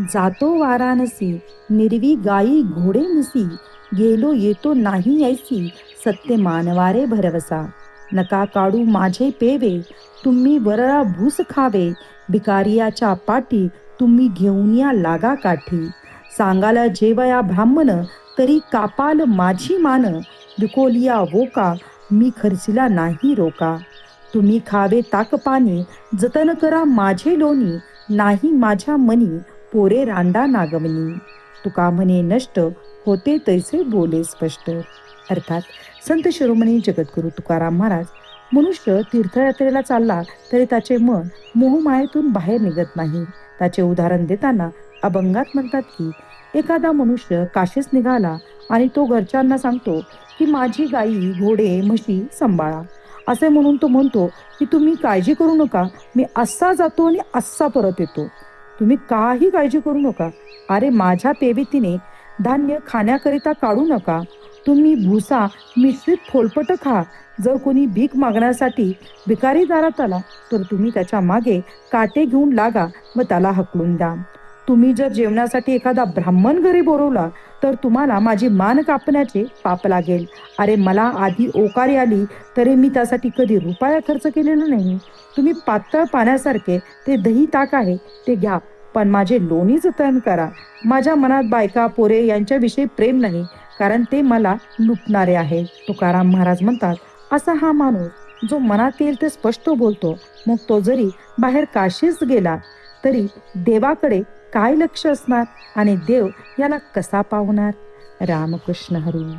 जातो वाराणसी निर्वी गायी घोडे नसी गेलो येतो नाही ऐसी सत्य मानवारे भरवसा. नका काढू माझे पेवे तुम्ही वरळा भूस खावे भिकारियाच्या पाठी तुम्ही घेऊन या लागा काठी. सांगाला जेवया ब्राह्मण तरी कापाल माझी मान विकोलिया वोका मी खर्चिला नाही रोका. तुम्ही खावे ताक पाणी जतन करा माझे लोणी नाही माझ्या मनी पोरे रांडा नागमनी. तुका म्हणे नष्ट होते तैसे बोले स्पष्ट. अर्थात संत शिरोमणी जगद्गुरु तुकाराम महाराज मनुष्य तीर्थयात्रेला चालला तरी त्याचे मन मोहमायेतून बाहेर निघत नाही. त्याचे उदाहरण देताना अभंगात म्हणतात की एखादा मनुष्य काशीस निघाला आणि तो घरच्यांना सांगतो की माझी गाई घोडे म्हशी सांभाळा. असे म्हणून तो म्हणतो की तुम्ही काळजी करू नका. मी असा जातो आणि असा परत येतो. तुम्ही काही काळजी करू नका. अरे माझ्या पेबीतीने धान्य खाण्याकरिता काढू नका. तुम्ही भुसा मिश्रित फोलपट खा. जर कोणी भीक मागण्यासाठी भिकारी दारात आला तर तुम्ही त्याच्यामागे काटे घेऊन लागा व त्याला हकलून द्या. तुम्ही जर जेवणासाठी एखादा ब्राह्मण घरी बोरवला तर तुम्हाला माझी मान कापण्याचे पाप लागेल. अरे मला आधी ओकारी आली तरी मी त्यासाठी कधी रुपया खर्च केलेला नाही. तुम्ही पातळ पाण्यासारखे ते दही ताक आहे ते घ्या पण माझे लोणी जतन करा. माझ्या मनात बायका पोरे यांच्याविषयी प्रेम नाही कारण ते मला लुटणारे आहे. तुकाराम महाराज म्हणतात असा हा माणूस जो मनात येईल ते स्पष्ट बोलतो. मग तो जरी बाहेर काशीच गेला तरी देवाकडे काय लक्ष असणार आणि देव याला कसा पावणार? रामकृष्ण हरी.